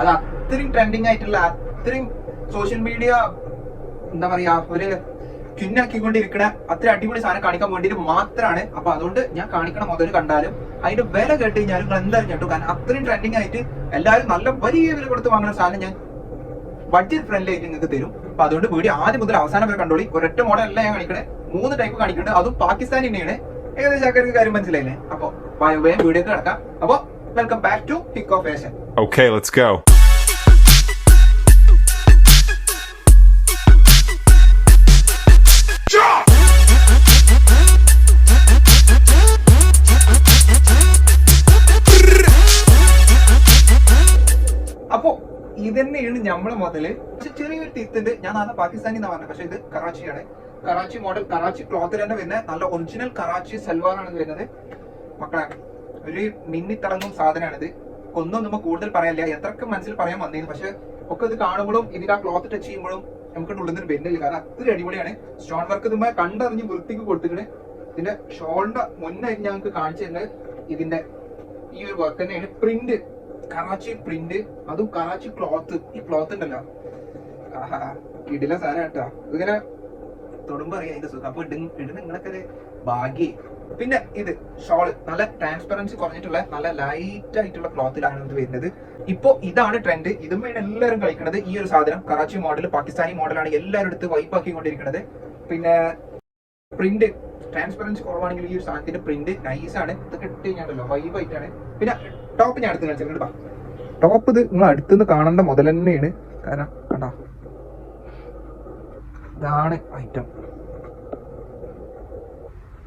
അത് അത്രയും ട്രെൻഡിങ് ആയിട്ടുള്ള അത്രയും സോഷ്യൽ മീഡിയ എന്താ പറയാ ഒരു കിന്നാക്കിക്കൊണ്ടിരിക്കണ അത്ര അടിപൊളി സാധനം കാണിക്കാൻ വേണ്ടിയിട്ട് മാത്രമാണ് അപ്പൊ അതുകൊണ്ട് ഞാൻ കാണിക്കണം മുതൽ കണ്ടാലും അതിന്റെ വില കേട്ട് കഴിഞ്ഞാൽ നിങ്ങൾ എന്തായാലും കേട്ടു കാരണം അത്രയും ട്രെൻഡിങ് ആയിട്ട് എല്ലാവരും നല്ല വലിയ വില കൊടുത്ത് വാങ്ങുന്ന സാധനം ഞാൻ ബഡ്ജറ്റ് ഫ്രണ്ട്ലി ആയിട്ട് നിങ്ങൾക്ക് തരും. അപ്പൊ അതുകൊണ്ട് വീഡിയോ ആദ്യം മുതൽ അവസാനം വരെ കണ്ടോളി. ഒരൊറ്റ മോഡൽ അല്ല ഞാൻ കാണിക്കണേ. മൂന്ന് ടൈപ്പ് കാണിക്കുന്നുണ്ട് അതും പാകിസ്ഥാൻ തന്നെയാണ്. ഏകദേശം ആൾക്കാർക്ക് കാര്യം മനസ്സിലായില്ലേ? അപ്പൊ വീഡിയോ കിടക്കാം അപ്പൊ welcome back to of fashion okay let's go. അപ്പോ തന്നെയാണ് നമ്മളെ മുതൽ പക്ഷെ ചെറിയൊരു ടീത്തുണ്ട് ഞാൻ നാളെ പാകിസ്ഥാനി എന്നാ പറഞ്ഞത് പക്ഷെ ഇത് കറാച്ചിയാണ്. കറാച്ചി മോഡൽ കറാച്ചി ക്ലോത്ത് തന്നെ വരുന്ന നല്ല ഒറിജിനൽ കറാച്ചി സൽവാറാണ് വരുന്നത്. മക്കളെ ഒരു മിന്നിത്തിളങ്ങും സാധനമാണിത്. ഒന്നും നമുക്ക് കൂടുതൽ പറയാനില്ല എത്രക്ക് മനസ്സിൽ പറയാൻ വന്നിരുന്നു പക്ഷെ ഒക്കെ ഇത് കാണുമ്പോഴും ഇതിന്റെ ആ ക്ലോത്ത് ടച്ച് ചെയ്യുമ്പോഴും നമുക്ക് ഉള്ളിൽ നിന്ന് വരുന്നില്ല. കാരണം അത്ര അടിപൊളിയാണ്. സ്റ്റോൺ വർക്ക് ഇതുമ്പോ കണ്ടറിഞ്ഞ് വൃത്തിക്ക് കൊടുത്തിട്ട് ഇതിന്റെ ഷോളിന്റെ മുന്നായിട്ട് ഞങ്ങൾക്ക് കാണിച്ചു തരുന്നത് ഇതിന്റെ ഈ ഒരു വർക്ക് തന്നെയാണ്. പ്രിന്റ് കറാച്ചി പ്രിന്റ് അതും കറാച്ചി ക്ലോത്ത്. ഈ ക്ലോത്ത് ഉണ്ടല്ലോ. ആഹാ ഇടില സാധനം കേട്ടോ. ഇങ്ങനെ തൊടുമ്പോ അറിയാം അതിന്റെ സുഖം. അപ്പൊ ഇടുന്ന നിങ്ങളൊക്കെ ഭാഗ്യേ. പിന്നെ ഇത് ഷോൾ. നല്ല ട്രാൻസ്പെറൻസി കുറഞ്ഞിട്ടുള്ള നല്ല ലൈറ്റ് ആയിട്ടുള്ള ക്ലോത്തിലാണ് ഇത് വരുന്നത്. ഇപ്പോ ഇതാണ് ട്രെൻഡ് ഇതും എല്ലാവരും കളിക്കുന്നത് ഈ ഒരു സാധനം കറാച്ചി മോഡൽ പാകിസ്ഥാനി മോഡലാണ് എല്ലാവരും എടുത്ത് വൈപ്പ് ആക്കിക്കൊണ്ടിരിക്കുന്നത് പിന്നെ പ്രിന്റ് ട്രാൻസ്പെറൻസി കുറവാണെങ്കിൽ ഈ ഒരു സാധനത്തിന്റെ പ്രിന്റ് നൈസാണ് ഇത് കിട്ടി കഴിഞ്ഞാണല്ലോ വൈബ് ആയിട്ടാണ്. പിന്നെ ടോപ്പ് ഞാൻ അടുത്ത് കാണിച്ചിട്ടുണ്ട് ടോപ്പ് ഇത് നിങ്ങൾ അടുത്തുനിന്ന് കാണേണ്ട മുതൽ തന്നെയാണ്. കാരണം കണ്ടോ? ഇതാണ് ഐറ്റം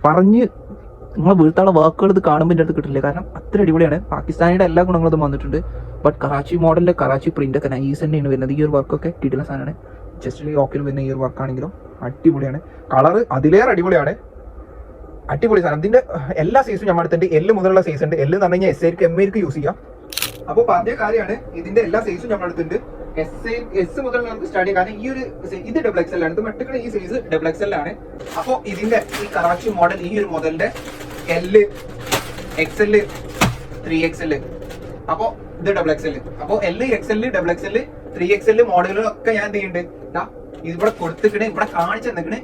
പറഞ്ഞ് നിങ്ങളെ വീഴ്ത്താനുള്ള വാക്കുകൾ ഇത് കാണുമ്പോൾ എന്റെ അടുത്ത് കിട്ടില്ല. കാരണം അത്ര അടിപൊളിയാണ്. പാകിസ്ഥാനിയുടെ എല്ലാ ഗുണങ്ങളും ഇത് വന്നിട്ടുണ്ട്. ബട്ട് കറാച്ചി മോഡലിന്റെ കറാച്ചി പ്രിന്റ് ഒക്കെ നൈസ് തന്നെയാണ് വരുന്നത്. ഈ ഒരു വർക്കൊക്കെ കിട്ടുന്ന സാധനമാണ്. ജസ്റ്റ് ഓക്കിൽ വരുന്ന ഈ ഒരു വർക്കാണെങ്കിലും അടിപൊളിയാണ്. കളർ അതിലേറെ അടിപൊളിയാണ്. അടിപൊളി സാധനം. ഇതിന്റെ എല്ലാ സൈസും നമ്മൾ അടുത്തുണ്ട്. എല്ല് മുതലുള്ള സൈസ് ഉണ്ട്. എല്ല് എന്ന് പറഞ്ഞു കഴിഞ്ഞാൽ എസ് ഐക്ക് എം ഐക്ക് യൂസ് ചെയ്യാം. അപ്പോൾ പറഞ്ഞ കാര്യമാണ് ഇതിന്റെ എല്ലാ സൈസും നമ്മൾ അടുത്തുണ്ട്. എസ് ഐ എസ് മുതൽ നമുക്ക് സ്റ്റാർട്ട് ചെയ്യാം. കാരണം ഈ ഒരു ഇത് ഡബിൾ എക്സ് എൽ ആണ്. ഇത് മറ്റുള്ള ഈ സൈസ് ഡബിൾ എക്സ് എൽ ആണ്. അപ്പോൾ ഇതിന്റെ ഈ കറാച്ചി മോഡൽ ഈ ഒരു മോഡലിന്റെ L X L three X L അപ്പോ ഇത് ഡബിൾ എക്സ് എൽ അപ്പോ L X L double X L three X L മോഡലുകളൊക്കെ ഞാൻ എന്ത് ചെയ്യുന്നുണ്ട് ഇതിവിടെ കൊടുത്തിക്കണേ ഇവിടെ കാണിച്ചു തന്നിക്കണേ.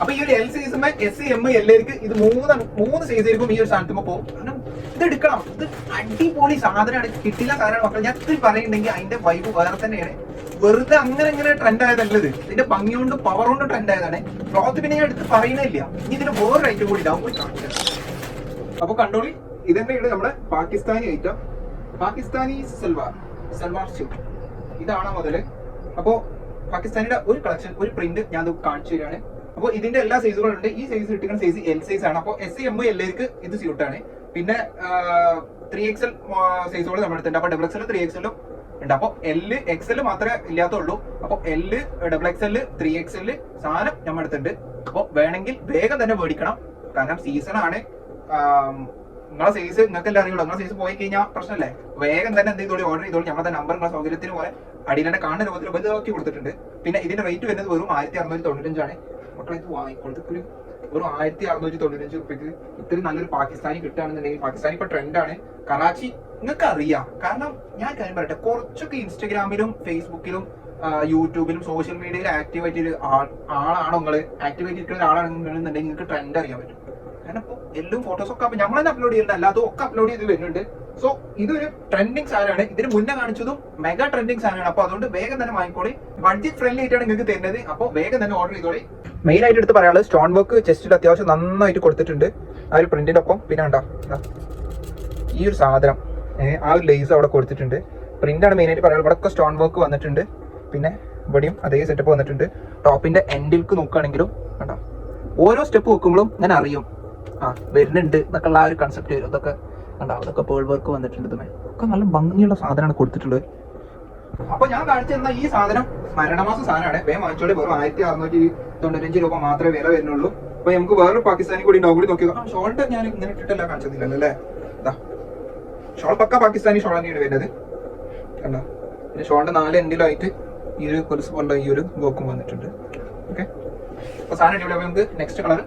അപ്പൊ ഈ ഒരു എൽ സൈസുമേ എസ് സി എം എല്ലാവർക്കും ഇത് മൂന്ന് മൂന്ന് സൈസ് ആയിരിക്കും ഈ ഒരു സ്ഥാനത്തുമ്പോ പോകും. കാരണം ഇത് എടുക്കണം. ഇത് അടിപൊളി സാധനമാണ്. കിട്ടില്ല സാധനമാണ് മക്കൾ ഞാൻ ഇത്തിരി പറയുന്നുണ്ടെങ്കിൽ അതിന്റെ വൈബ് വേറെ തന്നെയാണ്. വെറുതെ അങ്ങനെ ഇങ്ങനെ ട്രെൻഡ് ആയതല്ലത്. ഇതിന്റെ ഭംഗി കൊണ്ട് പവർ കൊണ്ട് ട്രെൻഡ് ആയതാണ്. ക്ലോത്ത് പിന്നെ ഞാൻ എടുത്ത് പറയുന്നില്ല. ഇനി ഇതിന് വേറെ ഐറ്റം കൂടി കാണിച്ചത് അപ്പൊ കണ്ടോളി ഇതന്നെയാണ് നമ്മുടെ പാകിസ്ഥാനി ഐറ്റം പാകിസ്ഥാനി സൽവാർ സൽവാർ സ്യൂട്ട് ഇതാണ് മുതൽ അപ്പോ പാകിസ്ഥാനിയുടെ ഒരു കളക്ഷൻ ഒരു പ്രിന്റ് ഞാൻ കാണിച്ചു തരികയാണ് അപ്പോൾ ഇതിന്റെ എല്ലാ സൈസുകളും ഉണ്ട്. ഈ സൈസ് കിട്ടുന്ന സൈസ് എൽ സൈസ് ആണ്. അപ്പോൾ എസ് എം എല്ലാവർക്ക് ഇത് സ്യൂട്ടാണ് പിന്നെ ത്രീ എക്സ് എൽ സൈസുകൾ നമ്മൾ അടുത്തുണ്ട്. അപ്പോൾ double X L three X എല്ലും ഉണ്ട്. അപ്പോൾ എൽ എക്സ് എൽ മാത്രമേ ഇല്ലാത്തുള്ളൂ. അപ്പോൾ L double X L three X L സാധനം നമ്മൾ അടുത്തുണ്ട്. അപ്പോൾ വേണമെങ്കിൽ വേഗം തന്നെ മേടിക്കണം. കാരണം സീസൺ ആണ്. നിങ്ങളെ സൈസ് നിങ്ങൾക്ക് എല്ലാം അറിയുള്ളൂ. നിങ്ങളെ സൈസ് പോയി കഴിഞ്ഞാൽ പ്രശ്നമല്ലേ? വേഗം തന്നെ എന്ത് ചെയ്തോളൂ? ഓർഡർ ചെയ്തോളൂ. നമ്മുടെ നമ്പർ നിങ്ങളെ സൗകര്യത്തിന് പോലെ അടിയിലെ കാണുന്ന രൂപത്തിൽ വലുതാക്കി കൊടുത്തിട്ടുണ്ട്. പിന്നെ ഇതിന്റെ റേറ്റ് വരുന്നത് വെറും ആയിരത്തി അറുന്നൂറ്റി തൊണ്ണൂറ്റഞ്ചാണ് മക്കളെ ഇത് വാങ്ങിക്കൊടുത്തൊരു വെറും ആയിരത്തി അറുന്നൂറ്റി തൊണ്ണൂറ്റഞ്ച് റുപ്യക്ക് ഇത്രയും നല്ലൊരു പാകിസ്ഥാനി കിട്ടുകയാണെന്നുണ്ടെങ്കിൽ പാകിസ്ഥാനി ഇപ്പൊ ട്രെൻഡാണ്. കറാച്ചി നിങ്ങൾക്ക് അറിയാം കാരണം ഞാൻ കാര്യം പറയട്ടെ കുറച്ചൊക്കെ ഇൻസ്റ്റഗ്രാമിലും ഫേസ്ബുക്കിലും യൂട്യൂബിലും സോഷ്യൽ മീഡിയയിൽ ആക്റ്റീവ് ആയിട്ട് ആളാണോ നിങ്ങൾ ആക്റ്റീവ് ആയിട്ട് ഇരിക്കുന്ന ഒരാളാണെന്നുണ്ടെങ്കിൽ നിങ്ങൾക്ക് ട്രെൻഡ് അറിയാൻ പറ്റും. കാരണം ഇപ്പൊ എല്ലാം ഫോട്ടോസ് ഒക്കെ നമ്മൾ തന്നെ അപ്ലോഡ് ചെയ്യുന്നുണ്ട് അല്ലാതെ ഒക്കെ അപ്ലോഡ് ചെയ്ത് വരുന്നുണ്ട്. സോ ഇതൊരു ട്രെൻഡിങ് സാധനമാണ്. ഇതിന് മുന്നേ കാണിച്ചതും മെഗാ ട്രെൻഡിങ് സാധനമാണ്. അപ്പൊ അതുകൊണ്ട് വേഗം തന്നെ വാങ്ങിക്കോളി. ബഡ്ജറ്റ് ഫ്രണ്ട്ലി ആയിട്ടാണ് നിങ്ങൾക്ക് തരുന്നത്. അപ്പോൾ വേഗം തന്നെ ഓർഡർ ചെയ്തോളി. മെയിൻ ആയിട്ട് എടുത്ത് പറയാനുള്ളത് സ്റ്റോൺ വർക്ക് ചെസ്റ്റിൽ അത്യാവശ്യം നന്നായിട്ട് കൊടുത്തിട്ടുണ്ട്. ആ ഒരു പ്രിന്റിന്റെ ഒപ്പം. പിന്നെ കണ്ടോ? ഈ ഒരു സാധനം. ആ ഒരു ലേസ് അവിടെ കൊടുത്തിട്ടുണ്ട്. പ്രിന്റ് ആണ് മെയിൻ ആയിട്ട് പറയാനുള്ളത്. ഇവിടെ സ്റ്റോൺ വർക്ക് വന്നിട്ടുണ്ട്. പിന്നെ ഇവിടെയും അതേ സെറ്റപ്പ് വന്നിട്ടുണ്ട്. ടോപ്പിന്റെ എൻഡിൽക്ക് നോക്കുകയാണെങ്കിലും കണ്ടോ? ഓരോ സ്റ്റെപ്പ് വെക്കുമ്പോഴും ഞാൻ അറിയും. ആ വരുന്നുണ്ട് എന്നൊക്കെ ഉള്ള ആ ഒരു കൺസെപ്റ്റ് വരും. അതൊക്കെ കണ്ടോ? അതൊക്കെ പേൾ വർക്ക് വന്നിട്ടുണ്ട്. ഇതുമേ. ഒക്കെ നല്ല ഭംഗിയുള്ള സാധനമാണ് കൊടുത്തിട്ടുള്ളത്. അപ്പൊ ഞാൻ കാണിച്ചു തന്ന ഈ സാധനം മരണമാസം സാധനമാണ്. വേഗം വാങ്ങിച്ചോളി. വെറും ആയിരത്തി അറുന്നൂറ്റി തൊണ്ണൂറ്റഞ്ച് രൂപ മാത്രമേ വില വരുന്നുള്ളൂ. അപ്പൊ നമുക്ക് വേറൊരു പാകിസ്ഥാനി കൂടി ഉണ്ടാവും. കൂടി നോക്കിയോ ഷോൾട്ട് ഞാൻ ഇങ്ങനെ ഇട്ടിട്ടല്ല കാണിച്ചതില്ലല്ലോ അല്ലേ? ഷോൾ പക്ക പാകിസ്ഥാനി ഷോൾ തന്നെയാണ് വരുന്നത്. കണ്ടോ? പിന്നെ ഷോളിന്റെ നാല് എൻഡിലായിട്ട് ഈ ഒരു കൊലുസ് പോലുള്ള ഈ ഒരു ബോക്കും വന്നിട്ടുണ്ട്. ഓക്കെ? അപ്പൊ സാധനം ഇവിടെ നമുക്ക് നെക്സ്റ്റ് കളർ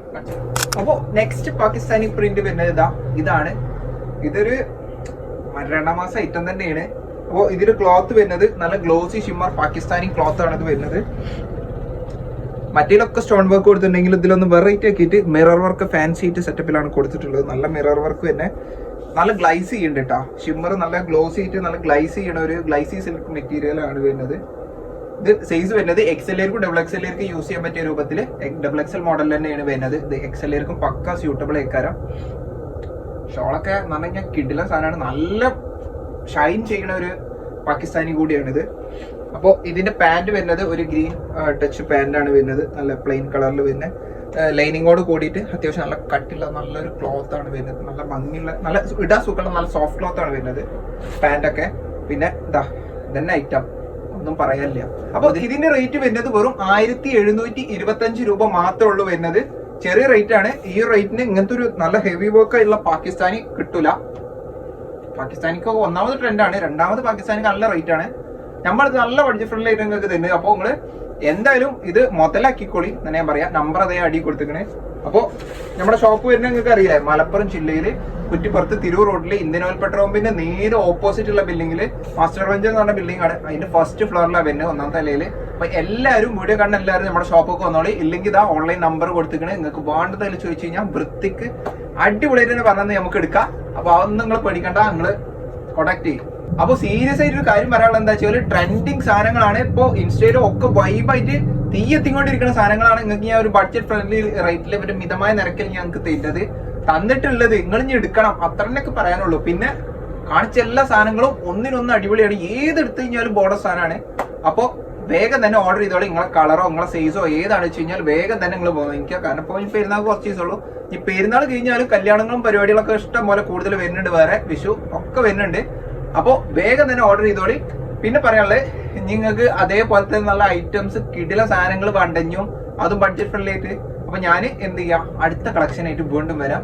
അപ്പോ നെക്സ്റ്റ് പാകിസ്ഥാനി പ്രിന്റ് വരുന്നത് ഇതാ. ഇതാണ്. ഇതൊരു മരണമാസ ഐറ്റം തന്നെയാണ്. അപ്പോൾ ഇതിന്റെ ക്ലോത്ത് വരുന്നത് നല്ല ഗ്ലോസി ഷിമ്മർ പാകിസ്ഥാനി ക്ലോത്ത് ആണ് ഇത് വരുന്നത്. മറ്റേലൊക്കെ സ്റ്റോൺ വർക്ക് കൊടുത്തിട്ടുണ്ടെങ്കിൽ ഇതിലൊന്ന് വെറൈറ്റി ആക്കിയിട്ട് മിറർ വർക്ക് ഫാൻസി ആയിട്ട് സെറ്റപ്പിലാണ് കൊടുത്തിട്ടുള്ളത്. നല്ല മിറർ വർക്ക് തന്നെ. നല്ല ഗ്ലൈസ് ചെയ്യുന്നുണ്ട് കേട്ടോ ഷിമ്മർ നല്ല ഗ്ലോസി ആയിട്ട് നല്ല ഗ്ലൈസ് ചെയ്യണ ഒരു ഗ്ലൈസി സിൽക്ക് മെറ്റീരിയൽ ആണ് വരുന്നത്. ഇത് സൈസ് വരുന്നത് എക്സ് എല്ലേർക്കും ഡബിൾ എക്സ് എക്സലേർക്കും യൂസ് ചെയ്യാൻ പറ്റിയ രൂപത്തിൽ. ഡബിൾ എക്സ് എൽ മോഡൽ തന്നെയാണ് വരുന്നത്. ഇത് എക്സ് എല്ലേർക്കും പക്ക സ്യൂട്ടബിൾ ആയിക്കാരം. ഷോളൊക്കെ എന്ന് പറഞ്ഞു കിടില സാധനമാണ്. നല്ല ഷൈൻ ചെയ്യുന്ന ഒരു പാകിസ്ഥാനി കൂടിയാണിത്. അപ്പോൾ ഇതിന്റെ പാന്റ് വരുന്നത് ഒരു ഗ്രീൻ ടച്ച് പാന്റാണ് ആണ് വരുന്നത്. നല്ല പ്ലെയിൻ കളറിൽ വരുന്ന. ലൈനിങ്ങോട് കൂടിയിട്ട് അത്യാവശ്യം നല്ല കട്ടിയുള്ള നല്ലൊരു ക്ലോത്ത് ആണ് വരുന്നത്. നല്ല ഭംഗിയുള്ള നല്ല ഇടാ സുഖമുള്ള നല്ല സോഫ്റ്റ് ക്ലോത്ത് ആണ് വരുന്നത്. പാന്റൊക്കെ ഒക്കെ. പിന്നെ ഇതാ ഇതന്നെ ഐറ്റം ഒന്നും പറയാനില്ല. അപ്പൊ ഇതിന്റെ റേറ്റ് വരുന്നത് വെറും ആയിരത്തി എഴുന്നൂറ്റി ഇരുപത്തി അഞ്ച് രൂപ മാത്രമേ ഉള്ളൂ വരുന്നത്. ചെറിയ റേറ്റ് ആണ്. ഈ റേറ്റിന് ഇങ്ങനത്തെ ഒരു നല്ല ഹെവി വർക്ക് ഉള്ള പാകിസ്ഥാനി കിട്ടൂല. പാകിസ്ഥാനിക്ക് ഒന്നാമത് ട്രെൻഡാണ് രണ്ടാമത് പാകിസ്ഥാനിക്ക് നല്ല റേറ്റ് ആണ്. നമ്മളിത് നല്ല ബഡ്ജറ്റ് ഫ്രണ്ട്ലി ആയിട്ട് നിങ്ങൾക്ക് തരുന്നത്. അപ്പോൾ നിങ്ങൾ എന്തായാലും ഇത് മുതലാക്കിക്കോളി എന്ന് ഞാൻ പറയാം നമ്പർ അതേ അടി കൊടുത്തിക്കണേ അപ്പോൾ നമ്മുടെ ഷോപ്പ് വരുന്നത് നിങ്ങൾക്ക് അറിയില്ലേ? മലപ്പുറം ജില്ലയിൽ കുറ്റിപ്പുറത്ത് തിരൂർ റോഡിൽ ഇന്ത്യൻ ഓയിൽ പെട്രോൾ പമ്പിന്റെ നേരെ ഓപ്പോസിറ്റ് ഉള്ള ബിൽഡിംഗിൽ മാസ്റ്റർ റഞ്ച് എന്ന് പറഞ്ഞ ബിൽഡിംഗ് ആണ്. അതിന്റെ ഫസ്റ്റ് ഫ്ലോറിലാണ് വരുന്നത് ഒന്നാം നിലയിൽ അപ്പൊ എല്ലാവരും വീഡിയോ കണ്ട എല്ലാവരും നമ്മുടെ ഷോപ്പൊക്കെ വന്നോളി. ഇല്ലെങ്കിൽ ഇതാ ഓൺലൈൻ നമ്പർ കൊടുത്തിക്കണേ നിങ്ങൾക്ക് വേണ്ടതിൽ ചോദിച്ചു കഴിഞ്ഞാൽ വൃത്തിക്ക് അടിപൊളിയായിട്ട് തന്നെ പറഞ്ഞത് നമുക്ക് എടുക്കാം. അപ്പൊ അതൊന്നും നിങ്ങൾ പേടിക്കണ്ട. നിങ്ങൾ കോണ്ടാക്ട് ചെയ്യും. അപ്പൊ സീരിയസ് ആയിട്ട് ഒരു കാര്യം പറയാനുള്ളത് എന്താ വെച്ചാൽ ട്രെൻഡിങ് സാധനങ്ങളാണ് ഇപ്പൊ ഇൻസ്റ്റയിലും ഒക്കെ വൈബായിട്ട് തീ എത്തിക്കൊണ്ടിരിക്കുന്ന സാധനങ്ങളാണ് നിങ്ങൾക്ക് ഞാൻ ഒരു ബഡ്ജറ്റ് ഫ്രണ്ട്ലി റേറ്റിൽ ഒരു മിതമായ നിരക്കിൽ ഞങ്ങൾക്ക് തരുന്നത്. തന്നിട്ടുള്ളത് നിങ്ങൾ ഇനി എടുക്കണം. അത്രനൊക്കെ പറയാനുള്ളൂ. പിന്നെ കാണിച്ച എല്ലാ സാധനങ്ങളും ഒന്നിനൊന്ന് അടിപൊളിയാണ്. ഏത് എടുത്തു കഴിഞ്ഞാലും ബോർഡർ സാധനമാണ്. അപ്പോൾ വേഗം തന്നെ ഓർഡർ ചെയ്തോളൂ. നിങ്ങളെ കളറോ നിങ്ങളെ സൈസോ ഏതാണെന്ന് വെച്ച് കഴിഞ്ഞാൽ വേഗം തന്നെ നിങ്ങൾ എനിക്ക് കാരണം ഇപ്പോൾ പെരുന്നാൾ കുറച്ച് ദിവസമുള്ളൂ ഈ പെരുന്നാൾ കഴിഞ്ഞാലും കല്യാണങ്ങളും പരിപാടികളൊക്കെ ഇഷ്ടം പോലെ കൂടുതൽ വരുന്നുണ്ട് വേറെ. വിഷു ഒക്കെ വരുന്നുണ്ട്. അപ്പോൾ വേഗം തന്നെ ഓർഡർ ചെയ്തോളി. പിന്നെ പറയാനുള്ളത് നിങ്ങൾക്ക് അതേപോലത്തെ നല്ല ഐറ്റംസ് കിടില സാധനങ്ങൾ വേണ്ടഞ്ഞും അതും ബഡ്ജറ്റ് ഫ്രണ്ട്ലി ആയിട്ട്. അപ്പൊ ഞാൻ എന്ത് ചെയ്യാം? അടുത്ത കളക്ഷൻ ആയിട്ട് വീണ്ടും വരാം.